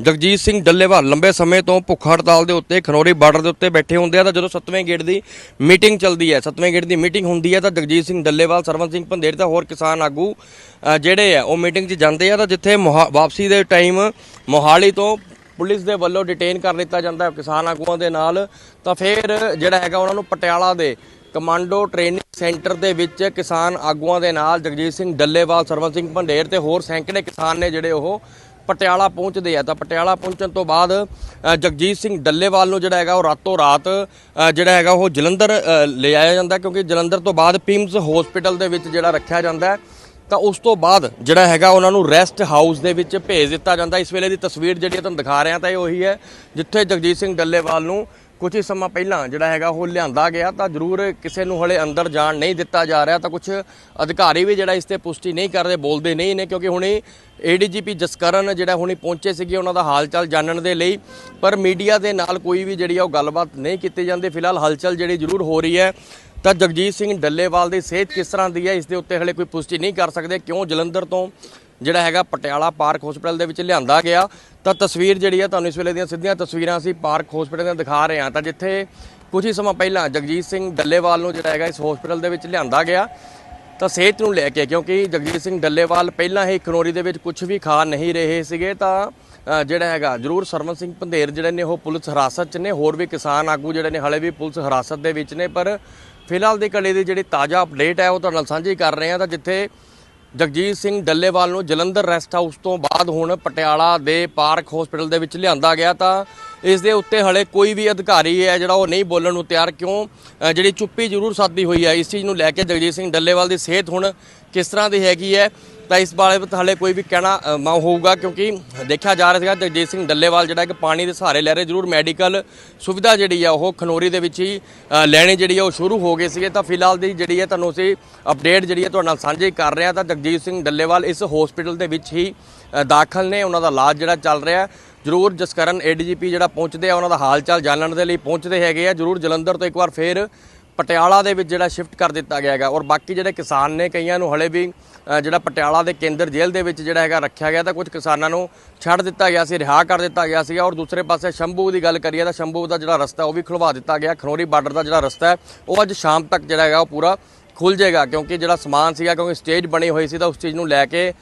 ਜਗਜੀਤ ਸਿੰਘ ਡੱਲੇਵਾਲ ਲੰਬੇ ਸਮੇਂ ਤੋਂ ਭੁੱਖ ਹੜਤਾਲ ਦੇ ਉੱਤੇ ਖਨੌਰੀ ਬਾਰਡਰ ਦੇ ਉੱਤੇ ਬੈਠੇ ਹੁੰਦੇ ਆ, ਤਾਂ ਜਦੋਂ 7ਵੇਂ ਗੇੜ ਦੀ ਮੀਟਿੰਗ ਚੱਲਦੀ ਹੈ 7ਵੇਂ ਗੇੜ ਦੀ ਮੀਟਿੰਗ ਹੁੰਦੀ ਹੈ, ਤਾਂ ਜਗਜੀਤ ਸਿੰਘ ਡੱਲੇਵਾਲ ਸਰਵਨ ਸਿੰਘ ਪੰਧੇਰ ਤੇ ਹੋਰ ਕਿਸਾਨ ਆਗੂ ਜਿਹੜੇ ਆ, ਉਹ ਮੀਟਿੰਗ 'ਚ ਜਾਂਦੇ ਆ, ਤਾਂ ਜਿੱਥੇ ਮੋਹਾ- ਵਾਪਸੀ ਦੇ ਟਾਈਮ ਮੋਹਾਲੀ ਤੋਂ ਪੁਲਿਸ ਦੇ ਵੱਲੋਂ ਡਿਟੇਨ ਕਰ ਦਿੱਤਾ ਜਾਂਦਾ ਕਿਸਾਨ ਆਗੂਆਂ ਦੇ ਨਾਲ। ਤਾਂ ਫਿਰ ਜਿਹੜਾ ਹੈਗਾ ਉਹਨਾਂ ਨੂੰ ਪਟਿਆਲਾ ਦੇ ਕਮਾਂਡੋ ਟ੍ਰੇਨਿੰਗ ਸੈਂਟਰ ਦੇ ਵਿੱਚ ਕਿਸਾਨ ਆਗੂਆਂ ਦੇ ਨਾਲ ਜਗਜੀਤ ਸਿੰਘ ਡੱਲੇਵਾਲ ਸਰਵਨ ਸਿੰਘ ਭੰਡੇਰ ਤੇ ਹੋਰ ਸੈਂਕੜੇ ਕਿਸਾਨ ਨੇ ਜਿਹੜੇ ਉਹ ਪਟਿਆਲਾ ਪਹੁੰਚਦੇ ਆ। ਤਾਂ ਪਟਿਆਲਾ ਪਹੁੰਚਣ ਤੋਂ ਬਾਅਦ ਜਗਜੀਤ ਸਿੰਘ ਡੱਲੇਵਾਲ ਨੂੰ ਜਿਹੜਾ ਹੈਗਾ ਉਹ ਰਾਤੋਂ ਰਾਤ ਜਿਹੜਾ ਹੈਗਾ ਉਹ ਜਲੰਧਰ ਅ, ਲੈ ਆਇਆ ਜਾਂਦਾ ਕਿਉਂਕਿ ਜਲੰਧਰ ਤੋਂ ਬਾਅਦ ਪਿਮਸ ਹਸਪੀਟਲ ਦੇ ਵਿੱਚ ਜਿਹੜਾ ਰੱਖਿਆ ਜਾਂਦਾ ਤਾਂ ਉਸ ਤੋਂ ਬਾਅਦ ਜਿਹੜਾ ਹੈਗਾ ਉਹਨਾਂ ਨੂੰ ਰੈਸਟ ਹਾਊਸ ਦੇ ਵਿੱਚ ਭੇਜ ਦਿੱਤਾ ਜਾਂਦਾ। ਇਸ ਵੇਲੇ ਦੀ ਤਸਵੀਰ ਜਿਹੜੀ ਤੁਹਾਨੂੰ ਦਿਖਾ ਰਿਹਾ ਤਾਂ ਇਹ ਉਹੀ ਹੈ ਜਿੱਥੇ ਜਗਜੀਤ ਸਿੰਘ ਡੱਲੇਵਾਲ ਨੂੰ ਕੁਝ ਹੀ ਸਮਾਂ ਪਹਿਲਾਂ ਜਿਹੜਾ ਹੈਗਾ ਉਹ ਲਿਆਂਦਾ ਗਿਆ ਤਾਂ ਜ਼ਰੂਰ ਕਿਸੇ ਨੂੰ ਹਲੇ ਅੰਦਰ ਜਾਣ ਨਹੀਂ ਦਿੱਤਾ ਜਾ ਰਿਹਾ ਤਾਂ ਕੁਝ ਅਧਿਕਾਰੀ ਵੀ ਜਿਹੜਾ ਇਸ ਤੇ ਪੁਸ਼ਟੀ ਨਹੀਂ ਕਰਦੇ ਬੋਲਦੇ ਨਹੀਂ ਨੇ ਕਿਉਂਕਿ ਹੁਣੇ ਏਡੀਜੀਪੀ ਜਸਕਰਨ ਜਿਹੜਾ ਹੁਣੇ ਪਹੁੰਚੇ ਸੀਗੇ ਉਹਨਾਂ ਦਾ ਹਾਲ ਚਾਲ ਜਾਣਨ ਦੇ ਲਈ, ਪਰ ਮੀਡੀਆ ਦੇ ਨਾਲ ਕੋਈ ਵੀ ਜਿਹੜੀ ਆ ਉਹ ਗੱਲਬਾਤ ਨਹੀਂ ਕੀਤੀ ਜਾਂਦੀ। ਫਿਲਹਾਲ ਹਲਚਲ ਜਿਹੜੀ ਜ਼ਰੂਰ ਹੋ ਰਹੀ ਹੈ ਤਾਂ ਜਗਜੀਤ ਸਿੰਘ ਡੱਲੇਵਾਲ ਦੀ ਸਿਹਤ ਕਿਸ ਤਰ੍ਹਾਂ ਦੀ ਹੈ, ਇਸ ਦੇ ਉੱਤੇ ਹਲੇ ਕੋਈ ਪੁਸ਼ਟੀ ਨਹੀਂ ਕਰ ਸਕਦੇ। ਕਿਉਂ ਜਲੰਧਰ ਤੋਂ ਜਿਹੜਾ ਹੈਗਾ ਪਟਿਆਲਾ ਪਾਰਕ ਹਸਪੀਟਲ ਦੇ ਵਿੱਚ ਲਿਆਂਦਾ ਗਿਆ। ਤਾਂ ਤਸਵੀਰ ਜਿਹੜੀ ਆ, ਤੁਹਾਨੂੰ ਇਸ ਵੇਲੇ ਦੀਆਂ ਸਿੱਧੀਆਂ ਤਸਵੀਰਾਂ ਅਸੀਂ ਪਾਰਕ ਹਸਪੀਟਲ ਦੀਆਂ ਦਿਖਾ ਰਹੇ ਹਾਂ। ਤਾਂ ਜਿੱਥੇ ਕੁਝ ਹੀ ਸਮਾਂ ਪਹਿਲਾਂ ਜਗਜੀਤ ਸਿੰਘ ਡੱਲੇਵਾਲ ਨੂੰ ਜਿਹੜਾ ਹੈਗਾ ਇਸ ਹਸਪੀਟਲ ਦੇ ਵਿੱਚ ਲਿਆਂਦਾ ਗਿਆ। ਤਾਂ ਸਿਹਤ ਨੂੰ ਲੈ ਕੇ, ਕਿਉਂਕਿ ਜਗਜੀਤ ਸਿੰਘ ਡੱਲੇਵਾਲ ਪਹਿਲਾਂ ਹੀ ਖਨੋਰੀ ਦੇ ਵਿੱਚ ਕੁਝ ਵੀ ਖਾ ਨਹੀਂ ਰਹੇ ਸੀਗੇ, ਤਾਂ ਜਿਹੜਾ ਹੈਗਾ ਜ਼ਰੂਰ ਸਰਵਨ ਸਿੰਘ ਪੰਧੇਰ ਜਿਹੜੇ ਨੇ, ਉਹ ਪੁਲਿਸ ਹਿਰਾਸਤ 'ਚ ਨੇ। ਹੋਰ ਵੀ ਕਿਸਾਨ ਆਗੂ ਜਿਹੜੇ ਨੇ, ਹਲੇ ਵੀ ਪੁਲਿਸ ਹਿਰਾਸਤ ਦੇ ਵਿੱਚ ਨੇ। ਪਰ ਫਿਲਹਾਲ ਦੀ ਘੜੀ ਦੀ ਜਿਹੜੀ ਤਾਜ਼ਾ ਅਪਡੇਟ ਹੈ, ਉਹ ਤੁਹਾਡੇ ਨਾਲ ਸਾਂਝੀ ਕਰ ਰਹੇ ਹਾਂ। ਤਾਂ ਜਿੱਥੇ ਜਗਜੀਤ ਸਿੰਘ ਡੱਲੇਵਾਲ ਨੂੰ ਜਲੰਧਰ ਰੈਸਟ ਹਾਊਸ ਤੋਂ ਬਾਅਦ ਹੁਣ ਪਟਿਆਲਾ ਦੇ ਪਾਰਕ ਹਸਪੀਟਲ ਦੇ ਵਿੱਚ ਲਿਆਂਦਾ ਗਿਆ ਤਾਂ ਇਸ ਦੇ ਉੱਤੇ ਹਲੇ ਕੋਈ ਵੀ ਅਧਿਕਾਰੀ ਹੈ ਜਿਹੜਾ ਉਹ ਨਹੀਂ ਬੋਲਣ ਨੂੰ ਤਿਆਰ ਕਿਉਂ? ਜਿਹੜੀ ਚੁੱਪੀ ਜ਼ਰੂਰ ਸਾਦੀ ਹੋਈ ਹੈ, ਇਸ ਚੀਜ਼ ਨੂੰ ਲੈ ਕੇ ਜਗਜੀਤ ਸਿੰਘ ਡੱਲੇਵਾਲ ਦੀ ਸਿਹਤ ਹੁਣ ਕਿਸ ਤਰ੍ਹਾਂ ਦੀ ਹੈਗੀ ਹੈ? ਤਾਂ ਇਸ ਬਾਰੇ ਹਾਲੇ ਕੋਈ ਵੀ ਕਹਿਣਾ ਅ, ਮਾ ਹੋਊਗਾ ਕਿਉਂਕਿ ਦੇਖਿਆ ਜਾ ਰਿਹਾ ਸੀਗਾ ਜਗਜੀਤ ਸਿੰਘ ਡੱਲੇਵਾਲ ਜਿਹੜਾ ਕਿ ਪਾਣੀ ਦੇ ਸਹਾਰੇ ਲੈ ਰਹੇ ਜ਼ਰੂਰ ਮੈਡੀਕਲ ਸੁਵਿਧਾ ਜਿਹੜੀ ਆ ਉਹ ਖਨੋਰੀ ਦੇ ਵਿੱਚ ਹੀ ਲੈਣੀ ਜਿਹੜੀ ਆ ਉਹ ਸ਼ੁਰੂ ਹੋ ਗਏ ਸੀਗੇ। ਤਾਂ ਫਿਲਹਾਲ ਦੀ ਜਿਹੜੀ ਹੈ ਤੁਹਾਨੂੰ ਅਸੀਂ ਅਪਡੇਟ ਜਿਹੜੀ ਹੈ ਤੁਹਾਡੇ ਨਾਲ ਸਾਂਝੀ ਕਰ ਰਹੇ ਹਾਂ ਤਾਂ ਜਗਜੀਤ ਸਿੰਘ ਡੱਲੇਵਾਲ ਇਸ ਹਸਪੀਟਲ ਦੇ ਵਿੱਚ ਹੀ ਦਾਖਲ ਨੇ। ਉਹਨਾਂ ਦਾ ਇਲਾਜ ਜਿਹੜਾ ਚੱਲ ਰਿਹਾ ਜ਼ਰੂਰ ਜਸਕਰਨ ਏਡੀਜੀਪੀ ਜਿਹੜਾ ਪਹੁੰਚਦੇ ਆ ਉਹਨਾਂ ਦਾ ਹਾਲ ਚਾਲ ਜਾਣਨ ਦੇ ਲਈ ਪਹੁੰਚਦੇ ਹੈਗੇ ਆ। ਜ਼ਰੂਰ ਜਲੰਧਰ ਤੋਂ ਇੱਕ ਵਾਰ ਫੇਰ ਪਟਿਆਲਾ ਦੇ ਵਿੱਚ ਜਿਹੜਾ ਸ਼ਿਫਟ ਕਰ ਦਿੱਤਾ ਗਿਆ ਹੈਗਾ ਔਰ ਬਾਕੀ ਜਿਹੜੇ ਕਿਸਾਨ ਨੇ ਕਈਆਂ ਨੂੰ ਹਲੇ ਵੀ ਜਿਹੜਾ ਪਟਿਆਲਾ ਦੇ ਕੇਂਦਰ ਜੇਲ੍ਹ ਦੇ ਵਿੱਚ ਜਿਹੜਾ ਹੈਗਾ ਰੱਖਿਆ ਗਿਆ ਤਾਂ ਕੁਝ ਕਿਸਾਨਾਂ ਨੂੰ ਛੱਡ ਦਿੱਤਾ ਗਿਆ ਸੀ, ਰਿਹਾ ਕਰ ਦਿੱਤਾ ਗਿਆ ਸੀਗਾ ਔਰ ਦੂਸਰੇ ਪਾਸੇ ਸ਼ੰਭੂ ਦੀ ਗੱਲ ਕਰੀਏ ਤਾਂ ਸ਼ੰਭੂ ਦਾ ਜਿਹੜਾ ਰਸਤਾ ਉਹ ਵੀ ਖੁਲਵਾ ਦਿੱਤਾ ਗਿਆ ਖਨੋਰੀ ਬਾਰਡਰ ਦਾ ਜਿਹੜਾ ਰਸਤਾ ਹੈ, ਉਹ ਅੱਜ ਸ਼ਾਮ ਤੱਕ ਜਿਹੜਾ ਹੈਗਾ ਉਹ ਪੂਰਾ ਖੁੱਲ ਜਾਏਗਾ ਕਿਉਂਕਿ ਜਿਹੜਾ ਸਮਾਨ ਸੀਗਾ, ਕਿਉਂਕਿ ਸਟੇਜ ਬਣੀ ਹੋਈ ਸੀ ਤਾਂ ਉਸ ਚੀਜ਼ ਨੂੰ ਲੈ ਕੇ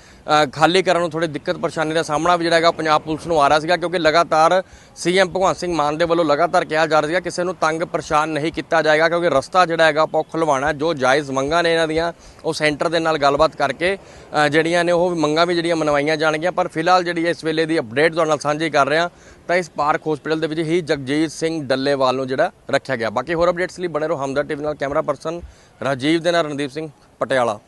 ਖਾਲੀ ਕਰਨ ਨੂੰ ਥੋੜੀ ਦਿੱਕਤ ਪਰੇਸ਼ਾਨੀ ਦਾ ਸਾਹਮਣਾ ਵੀ ਜਿਹੜਾ ਹੈਗਾ ਪੰਜਾਬ ਪੁਲਿਸ ਨੂੰ ਆ ਰਿਹਾ ਸੀਗਾ ਕਿਉਂਕਿ ਲਗਾਤਾਰ ਸੀਐਮ ਭਗਵੰਤ ਸਿੰਘ ਮਾਨ ਦੇ ਵੱਲੋਂ ਲਗਾਤਾਰ ਕਿਹਾ ਜਾ ਰਿਹਾ ਸੀਗਾ ਕਿਸੇ ਨੂੰ ਤੰਗ ਪਰੇਸ਼ਾਨ ਨਹੀਂ ਕੀਤਾ ਜਾਏਗਾ ਕਿਉਂਕਿ ਰਸਤਾ ਜਿਹੜਾ ਹੈਗਾ ਉਹ ਖੁਲਵਾਉਣਾ ਜੋ ਜਾਇਜ਼ ਮੰਗਾਂ ਨੇ ਇਹਨਾਂ ਦੀਆਂ, ਉਹ ਸੈਂਟਰ ਦੇ ਨਾਲ ਗੱਲਬਾਤ ਕਰਕੇ ਜਿਹੜੀਆਂ ਨੇ ਉਹ ਮੰਗਾਂ ਵੀ ਜਿਹੜੀਆਂ ਮਨਵਾਈਆਂ ਜਾਣਗੀਆਂ, ਪਰ ਫਿਲਹਾਲ ਜਿਹੜੀ ਇਸ ਵੇਲੇ ਦੀ ਅਪਡੇਟ ਤੁਹਾਡੇ ਨਾਲ ਸਾਂਝੀ ਕਰ ਰਿਹਾ ਤਾਂ ਇਸ ਪਾਰਕ ਹਸਪੀਟਲ ਦੇ ਵਿੱਚ ਹੀ ਜਗਜੀਤ ਸਿੰਘ ਡੱਲੇਵਾਲ ਨੂੰ ਜਿਹੜਾ ਰੱਖਿਆ ਗਿਆ। ਬਾਕੀ ਹੋਰ ਅਪਡੇਟਸ ਲਈ ਬਣੇ ਰਹੋ ਹਮਦਰ ਟੀਵੀ ਨਾਲ। ਕੈਮਰਾ ਪਰਸਨ ਰਾਜੀਵ ਦੇ ਨਾਲ ਰਣਦੀਪ ਸਿੰਘ ਪਟਿਆਲਾ।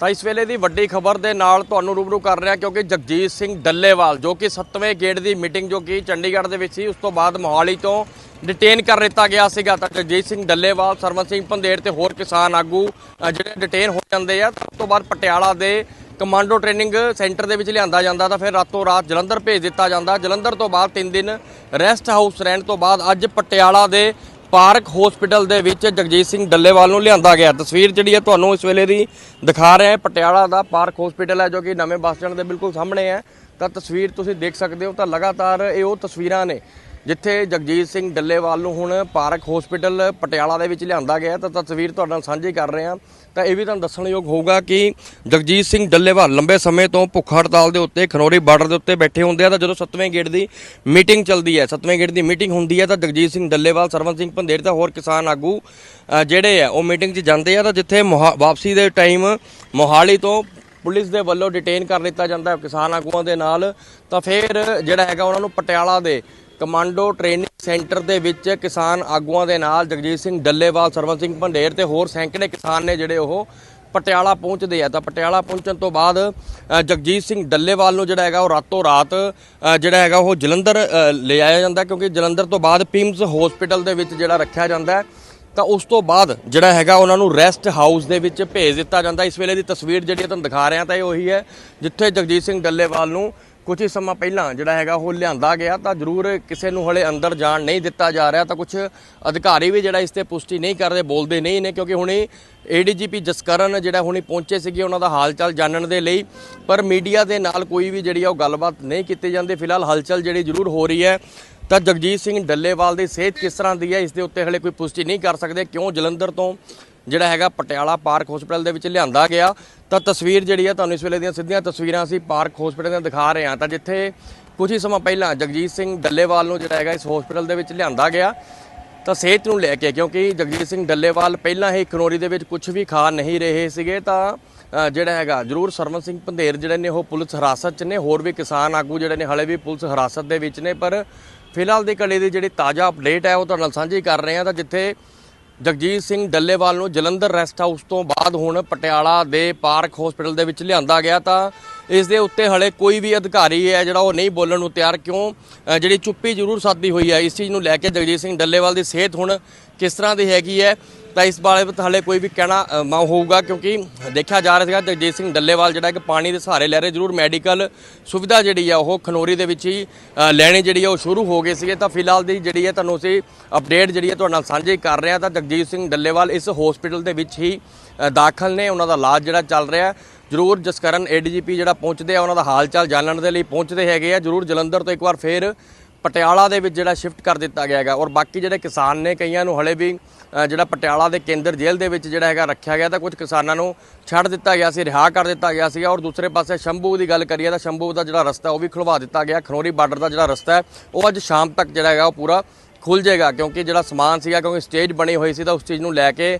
ਤਾਂ ਇਸ ਵੇਲੇ ਦੀ ਵੱਡੀ ਖਬਰ ਦੇ ਨਾਲ ਤੁਹਾਨੂੰ ਰੂਬਰੂ ਕਰ ਰਿਹਾ ਕਿਉਂਕਿ ਜਗਜੀਤ ਸਿੰਘ ਡੱਲੇਵਾਲ, ਜੋ ਕਿ 7ਵੇਂ ਗੇਟ ਦੀ ਮੀਟਿੰਗ ਜੋ ਕਿ ਚੰਡੀਗੜ੍ਹ ਦੇ ਵਿੱਚ ਸੀ, ਉਸ ਤੋਂ ਬਾਅਦ ਮੋਹਾਲੀ ਤੋਂ ਡਿਟੇਨ ਕਰ ਦਿੱਤਾ ਗਿਆ ਸੀਗਾ। ਤਾਂ ਜਗਜੀਤ ਸਿੰਘ ਡੱਲੇਵਾਲ ਸਰਵਨ ਸਿੰਘ ਪੰਧੇਰ ਤੇ ਹੋਰ ਕਿਸਾਨ ਆਗੂ ਜਿਹੜੇ ਡਿਟੇਨ ਹੋ ਜਾਂਦੇ ਆ ਤਾਂ ਉਸ ਤੋਂ ਬਾਅਦ ਪਟਿਆਲਾ ਦੇ ਕਮਾਂਡੋ ਟ੍ਰੇਨਿੰਗ ਸੈਂਟਰ ਦੇ ਵਿੱਚ ਲਿਆਂਦਾ ਜਾਂਦਾ ਤਾਂ ਫਿਰ ਰਾਤੋਂ ਰਾਤ ਜਲੰਧਰ ਭੇਜ ਦਿੱਤਾ ਜਾਂਦਾ। ਜਲੰਧਰ ਤੋਂ ਬਾਅਦ 3 ਦਿਨ ਰੈਸਟ ਹਾਊਸ ਰਹਿਣ ਤੋਂ ਬਾਅਦ ਅੱਜ ਪਟਿਆਲਾ ਦੇ ਪਾਰਕ ਹਸਪੀਟਲ ਦੇ ਵਿੱਚ ਜਗਜੀਤ ਸਿੰਘ ਡੱਲੇਵਾਲ ਨੂੰ ਲਿਆਂਦਾ ਗਿਆ। ਤਸਵੀਰ ਜਿਹੜੀ ਹੈ ਤੁਹਾਨੂੰ ਇਸ ਵੇਲੇ ਦੀ ਦਿਖਾ ਰਿਹਾ ਹੈ। ਪਟਿਆਲਾ ਦਾ ਪਾਰਕ ਹਸਪੀਟਲ ਹੈ ਜੋ ਕਿ ਨਵੇਂ ਬੱਸ ਸਟੈਂਡ ਦੇ ਬਿਲਕੁਲ ਸਾਹਮਣੇ ਹੈ। ਤਾਂ ਤਸਵੀਰ ਤੁਸੀਂ ਦੇਖ ਸਕਦੇ ਹੋ ਤਾਂ ਲਗਾਤਾਰ ਇਹ ਉਹ ਤਸਵੀਰਾਂ ਨੇ ਜਿੱਥੇ ਜਗਜੀਤ ਸਿੰਘ ਡੱਲੇਵਾਲ ਨੂੰ ਹੁਣ ਪਾਰਕ ਹਸਪੀਟਲ ਪਟਿਆਲਾ ਦੇ ਵਿੱਚ ਲਿਆਂਦਾ ਗਿਆ ਤਾਂ ਤਸਵੀਰ ਤੁਹਾਡੇ ਨਾਲ ਸਾਂਝੀ ਕਰ ਰਹੇ ਹਾਂ। ਤਾਂ ਇਹ ਵੀ ਤੁਹਾਨੂੰ ਦੱਸਣਯੋਗ ਹੋਊਗਾ ਕਿ ਜਗਜੀਤ ਸਿੰਘ ਡੱਲੇਵਾਲ ਲੰਬੇ ਸਮੇਂ ਤੋਂ ਭੁੱਖ ਹੜਤਾਲ ਦੇ ਉੱਤੇ ਖਨੌਰੀ ਬਾਰਡਰ ਦੇ ਉੱਤੇ ਬੈਠੇ ਹੁੰਦੇ ਆ। ਤਾਂ ਜਦੋਂ 7ਵੇਂ ਗੇਟ ਦੀ ਮੀਟਿੰਗ ਚੱਲਦੀ ਹੈ 7ਵੇਂ ਗੇਟ ਦੀ ਮੀਟਿੰਗ ਹੁੰਦੀ ਹੈ, ਤਾਂ ਜਗਜੀਤ ਸਿੰਘ ਡੱਲੇਵਾਲ ਸਰਵਨ ਸਿੰਘ ਪੰਧੇਰ ਤੇ ਹੋਰ ਕਿਸਾਨ ਆਗੂ ਜਿਹੜੇ ਆ, ਉਹ ਮੀਟਿੰਗ 'ਚ ਜਾਂਦੇ ਆ। ਤਾਂ ਜਿੱਥੇ ਮੋਹਾ- ਵਾਪਸੀ ਦੇ ਟਾਈਮ ਮੋਹਾਲੀ ਤੋਂ ਪੁਲਿਸ ਦੇ ਵੱਲੋਂ ਡਿਟੇਨ ਕਰ ਦਿੱਤਾ ਜਾਂਦਾ ਹੈ ਕਿਸਾਨ ਆਗੂਆਂ ਦੇ ਨਾਲ। ਤਾਂ ਫਿਰ ਜਿਹੜਾ ਹੈਗਾ, ਉਹਨਾਂ ਨੂੰ ਪਟਿਆਲਾ ਦੇ ਕਮਾਂਡੋ ਟ੍ਰੇਨਿੰਗ ਸੈਂਟਰ ਦੇ ਵਿੱਚ ਕਿਸਾਨ ਆਗੂਆਂ ਦੇ ਨਾਲ ਜਗਜੀਤ ਸਿੰਘ ਡੱਲੇਵਾਲ ਸਰਵਨ ਸਿੰਘ ਭੰਡੇਰ ਤੇ ਹੋਰ ਸੈਂਕੜੇ ਕਿਸਾਨ ਨੇ ਜਿਹੜੇ ਉਹ ਪਟਿਆਲਾ ਪਹੁੰਚਦੇ ਆ। ਤਾਂ ਪਟਿਆਲਾ ਪਹੁੰਚਣ ਤੋਂ ਬਾਅਦ ਜਗਜੀਤ ਸਿੰਘ ਡੱਲੇਵਾਲ ਨੂੰ ਜਿਹੜਾ ਹੈਗਾ ਉਹ ਰਾਤੋਂ ਰਾਤ ਜਿਹੜਾ ਹੈਗਾ ਉਹ ਜਲੰਧਰ ਅ, ਲਿਆਇਆ ਜਾਂਦਾ ਕਿਉਂਕਿ ਜਲੰਧਰ ਤੋਂ ਬਾਅਦ ਪਿੰਮਸ ਹਸਪੀਟਲ ਦੇ ਵਿੱਚ ਜਿਹੜਾ ਰੱਖਿਆ ਜਾਂਦਾ ਹੈ। ਤਾਂ ਉਸ ਤੋਂ ਬਾਅਦ ਜਿਹੜਾ ਹੈਗਾ ਉਹਨਾਂ ਨੂੰ ਰੈਸਟ ਹਾਊਸ ਦੇ ਵਿੱਚ ਭੇਜ ਦਿੱਤਾ ਜਾਂਦਾ। ਇਸ ਵੇਲੇ ਦੀ ਤਸਵੀਰ ਜਿਹੜੀ ਤੁਹਾਨੂੰ ਦਿਖਾ ਰਿਹਾ ਤਾਂ ਇਹ ਉਹੀ ਹੈ ਜਿੱਥੇ ਜਗਜੀਤ ਸਿੰਘ ਡੱਲੇਵਾਲ ਨੂੰ ਕੁਝ ਹੀ ਸਮਾਂ ਪਹਿਲਾਂ ਜਿਹੜਾ ਹੈਗਾ ਉਹ ਲਿਆਂਦਾ ਗਿਆ ਤਾਂ ਜ਼ਰੂਰ ਕਿਸੇ ਨੂੰ ਹਲੇ ਅੰਦਰ ਜਾਣ ਨਹੀਂ ਦਿੱਤਾ ਜਾ ਰਿਹਾ ਤਾਂ ਕੁਝ ਅਧਿਕਾਰੀ ਵੀ ਜਿਹੜਾ ਇਸ ਤੇ ਪੁਸ਼ਟੀ ਨਹੀਂ ਕਰਦੇ ਬੋਲਦੇ ਨਹੀਂ ਨੇ ਕਿਉਂਕਿ ਹੁਣੇ ਏਡੀਜੀਪੀ ਜਸਕਰਨ ਜਿਹੜਾ ਹੁਣੇ ਪਹੁੰਚੇ ਸੀਗੇ ਉਹਨਾਂ ਦਾ ਹਾਲ ਚਾਲ ਜਾਣਨ ਦੇ ਲਈ, ਪਰ ਮੀਡੀਆ ਦੇ ਨਾਲ ਕੋਈ ਵੀ ਜਿਹੜੀ ਆ ਉਹ ਗੱਲਬਾਤ ਨਹੀਂ ਕੀਤੀ ਜਾਂਦੀ। ਫਿਲਹਾਲ ਹਲਚਲ ਜਿਹੜੀ ਜ਼ਰੂਰ ਹੋ ਰਹੀ ਹੈ ਤਾਂ ਜਗਜੀਤ ਸਿੰਘ ਡੱਲੇਵਾਲ ਦੀ ਸਿਹਤ ਕਿਸ ਤਰ੍ਹਾਂ ਦੀ ਹੈ, ਇਸ ਦੇ ਉੱਤੇ ਹਲੇ ਕੋਈ ਪੁਸ਼ਟੀ ਨਹੀਂ ਕਰ ਸਕਦੇ। ਕਿਉਂ ਜਲੰਧਰ ਤੋਂ ਜਿਹੜਾ ਹੈਗਾ ਪਟਿਆਲਾ ਪਾਰਕ ਹਸਪੀਟਲ ਦੇ ਵਿੱਚ ਲਿਆਂਦਾ ਗਿਆ। ਤਾਂ ਤਸਵੀਰ ਜਿਹੜੀ ਆ ਤੁਹਾਨੂੰ ਇਸ ਵੇਲੇ ਦੀਆਂ ਸਿੱਧੀਆਂ ਤਸਵੀਰਾਂ ਅਸੀਂ ਪਾਰਕ ਹਸਪੀਟਲ ਦੀਆਂ ਦਿਖਾ ਰਹੇ ਹਾਂ। ਤਾਂ ਜਿੱਥੇ ਕੁਝ ਹੀ ਸਮਾਂ ਪਹਿਲਾਂ ਜਗਜੀਤ ਸਿੰਘ ਡੱਲੇਵਾਲ ਨੂੰ ਜਿਹੜਾ ਹੈਗਾ ਇਸ ਹਸਪੀਟਲ ਦੇ ਵਿੱਚ ਲਿਆਂਦਾ ਗਿਆ। ਤਾਂ ਸਿਹਤ ਨੂੰ ਲੈ ਕੇ, ਕਿਉਂਕਿ ਜਗਜੀਤ ਸਿੰਘ ਡੱਲੇਵਾਲ ਪਹਿਲਾਂ ਹੀ ਖਨੋਰੀ ਦੇ ਵਿੱਚ ਕੁਝ ਵੀ ਖਾ ਨਹੀਂ ਰਹੇ ਸੀਗੇ, ਤਾਂ ਜਿਹੜਾ ਹੈਗਾ ਜ਼ਰੂਰ ਸਰਵਨ ਸਿੰਘ ਪੰਧੇਰ ਜਿਹੜੇ ਨੇ ਉਹ ਪੁਲਿਸ ਹਿਰਾਸਤ 'ਚ ਨੇ। ਹੋਰ ਵੀ ਕਿਸਾਨ ਆਗੂ ਜਿਹੜੇ ਨੇ ਹਲੇ ਵੀ ਪੁਲਿਸ ਹਿਰਾਸਤ ਦੇ ਵਿੱਚ ਨੇ। ਪਰ ਫਿਲਹਾਲ ਦੀ ਘੜੀ ਦੀ ਜਿਹੜੀ ਤਾਜ਼ਾ ਅਪਡੇਟ ਹੈ, ਉਹ ਤੁਹਾਡੇ ਨਾਲ ਸਾਂਝੀ ਕਰ ਰਹੇ ਹਾਂ। ਤਾਂ ਜਿੱਥੇ ਜਗਜੀਤ ਸਿੰਘ ਡੱਲੇਵਾਲ ਨੂੰ ਜਲੰਧਰ ਰੈਸਟ ਹਾਊਸ ਤੋਂ ਬਾਅਦ ਹੁਣ ਪਟਿਆਲਾ ਦੇ ਪਾਰਕ ਹਸਪੀਟਲ ਦੇ ਵਿੱਚ ਲਿਆਂਦਾ ਗਿਆ ਤਾਂ ਇਸ ਦੇ ਉੱਤੇ ਹਲੇ ਕੋਈ ਵੀ ਅਧਿਕਾਰੀ ਹੈ ਜਿਹੜਾ ਉਹ ਨਹੀਂ ਬੋਲਣ ਨੂੰ ਤਿਆਰ ਕਿਉਂ? ਜਿਹੜੀ ਚੁੱਪੀ ਜ਼ਰੂਰ ਸਾਧੀ ਹੋਈ ਹੈ, ਇਸ ਚੀਜ਼ ਨੂੰ ਲੈ ਕੇ ਜਗਜੀਤ ਸਿੰਘ ਡੱਲੇਵਾਲ ਦੀ ਸਿਹਤ ਹੁਣ ਕਿਸ ਤਰ੍ਹਾਂ ਦੀ ਹੈਗੀ ਹੈ? ਤਾਂ ਇਸ ਬਾਰੇ ਹਾਲੇ ਕੋਈ ਵੀ ਕਹਿਣਾ ਮਾ, ਹੋਊਗਾ ਕਿਉਂਕਿ ਦੇਖਿਆ ਜਾ ਰਿਹਾ ਸੀਗਾ ਜਗਜੀਤ ਸਿੰਘ ਡੱਲੇਵਾਲ ਜਿਹੜਾ ਕਿ ਪਾਣੀ ਦੇ ਸਹਾਰੇ ਲੈ ਰਹੇ, ਜ਼ਰੂਰ ਮੈਡੀਕਲ ਸੁਵਿਧਾ ਜਿਹੜੀ ਆ ਉਹ ਖਨੋਰੀ ਦੇ ਵਿੱਚ ਹੀ ਲੈਣੀ ਜਿਹੜੀ ਆ ਉਹ ਸ਼ੁਰੂ ਹੋ ਗਈ ਸੀਗੇ ਤਾਂ ਫਿਲਹਾਲ ਦੀ ਜਿਹੜੀ ਹੈ ਤੁਹਾਨੂੰ ਅਸੀਂ ਅਪਡੇਟ ਜਿਹੜੀ ਹੈ ਤੁਹਾਡੇ ਨਾਲ ਸਾਂਝੀ ਕਰ ਰਹੇ ਹਾਂ ਤਾਂ ਜਗਜੀਤ ਸਿੰਘ ਡੱਲੇਵਾਲ ਇਸ ਹਸਪੀਟਲ ਦੇ ਵਿੱਚ ਹੀ ਦਾਖਲ ਨੇ ਉਹਨਾਂ ਦਾ ਇਲਾਜ ਜਿਹੜਾ ਚੱਲ ਰਿਹਾ ਹੈ। ਜ਼ਰੂਰ ਜਸਕਰਨ ਏਡੀਜੀਪੀ ਜਿਹੜਾ ਪਹੁੰਚਦੇ ਆ, ਉਹਨਾਂ ਦਾ ਹਾਲ ਚਾਲ ਜਾਣਨ ਦੇ ਲਈ ਪਹੁੰਚਦੇ ਹੈਗੇ ਆ ਜ਼ਰੂਰ ਜਲੰਧਰ ਤੋਂ ਇੱਕ ਵਾਰ ਫੇਰ ਪਟਿਆਲਾ ਦੇ ਵਿੱਚ ਜਿਹੜਾ ਸ਼ਿਫਟ ਕਰ ਦਿੱਤਾ ਗਿਆ ਹੈਗਾ। ਔਰ ਬਾਕੀ ਜਿਹੜੇ ਕਿਸਾਨ ਨੇ, ਕਈਆਂ ਨੂੰ ਹਲੇ ਵੀ ਜਿਹੜਾ ਪਟਿਆਲਾ ਦੇ ਕੇਂਦਰ ਜੇਲ੍ਹ ਦੇ ਵਿੱਚ ਜਿਹੜਾ ਹੈਗਾ ਰੱਖਿਆ ਗਿਆ, ਤਾਂ ਕੁਝ ਕਿਸਾਨਾਂ ਨੂੰ ਛੱਡ ਦਿੱਤਾ ਗਿਆ ਸੀ, ਰਿਹਾ ਕਰ ਦਿੱਤਾ ਗਿਆ ਸੀਗਾ। ਔਰ ਦੂਸਰੇ ਪਾਸੇ ਸ਼ੰਭੂ ਦੀ ਗੱਲ ਕਰੀਏ, ਤਾਂ ਸ਼ੰਭੂ ਦਾ ਜਿਹੜਾ ਰਸਤਾ ਉਹ ਵੀ ਖੁਲਵਾ ਦਿੱਤਾ ਗਿਆ। ਖਨੋਰੀ ਬਾਰਡਰ ਦਾ ਜਿਹੜਾ ਰਸਤਾ ਹੈ, ਉਹ ਅੱਜ ਸ਼ਾਮ ਤੱਕ ਜਿਹੜਾ ਹੈਗਾ ਉਹ ਪੂਰਾ ਖੁੱਲ ਜਾਏਗਾ, ਕਿਉਂਕਿ ਜਿਹੜਾ ਸਮਾਨ ਸੀਗਾ, ਕਿਉਂਕਿ ਸਟੇਜ ਬਣੀ ਹੋਈ ਸੀ, ਤਾਂ ਉਸ ਚੀਜ਼ ਨੂੰ ਲੈ ਕੇ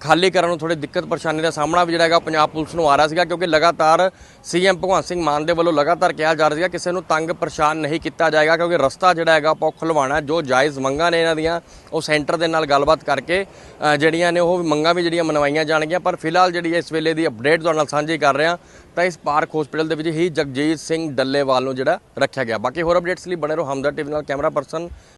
ਖਾਲੀ ਕਰਨ ਨੂੰ ਥੋੜੀ ਦਿੱਕਤ ਪਰੇਸ਼ਾਨੀ ਦਾ ਸਾਹਮਣਾ ਵੀ ਜਿਹੜਾ ਹੈਗਾ ਪੰਜਾਬ ਪੁਲਿਸ ਨੂੰ ਆ ਰਿਹਾ ਸੀਗਾ, ਕਿਉਂਕਿ ਲਗਾਤਾਰ ਸੀਐਮ ਭਗਵੰਤ ਸਿੰਘ ਮਾਨ ਦੇ ਵੱਲੋਂ ਲਗਾਤਾਰ ਕਿਹਾ ਜਾ ਰਿਹਾ ਸੀਗਾ, ਕਿਸੇ ਨੂੰ ਤੰਗ ਪਰੇਸ਼ਾਨ ਨਹੀਂ ਕੀਤਾ ਜਾਏਗਾ, ਕਿਉਂਕਿ ਰਸਤਾ ਜਿਹੜਾ ਹੈਗਾ, ਆਪਾਂ ਉਹ ਖੁਲਵਾਉਣਾ ਜੋ ਜਾਇਜ਼ ਮੰਗਾਂ ਨੇ ਇਹਨਾਂ ਦੀਆਂ, ਉਹ ਸੈਂਟਰ ਦੇ ਨਾਲ ਗੱਲਬਾਤ ਕਰਕੇ ਜਿਹੜੀਆਂ ਨੇ ਉਹ ਮੰਗਾਂ ਵੀ ਜਿਹੜੀਆਂ ਮਨਵਾਈਆਂ ਜਾਣਗੀਆਂ, ਪਰ ਫਿਲਹਾਲ ਜਿਹੜੀ ਇਸ ਵੇਲੇ ਦੀ ਅਪਡੇਟ ਤੁਹਾਡੇ ਨਾਲ ਸਾਂਝੀ ਕਰ ਰਿਹਾ, ਤਾਂ ਇਸ ਪਾਰਕ ਹਸਪੀਟਲ ਦੇ ਵਿੱਚ ਹੀ ਜਗਜੀਤ ਸਿੰਘ ਡੱਲੇਵਾਲ ਨੂੰ ਜਿਹੜਾ ਰੱਖਿਆ ਗਿਆ। ਬਾਕੀ ਹੋਰ ਅਪਡੇਟਸ ਲਈ ਬਣੇ ਰਹੋ ਹਮਦਰ ਟੀਵੀ ਨਾਲ, ਕੈਮਰਾ ਪਰਸਨ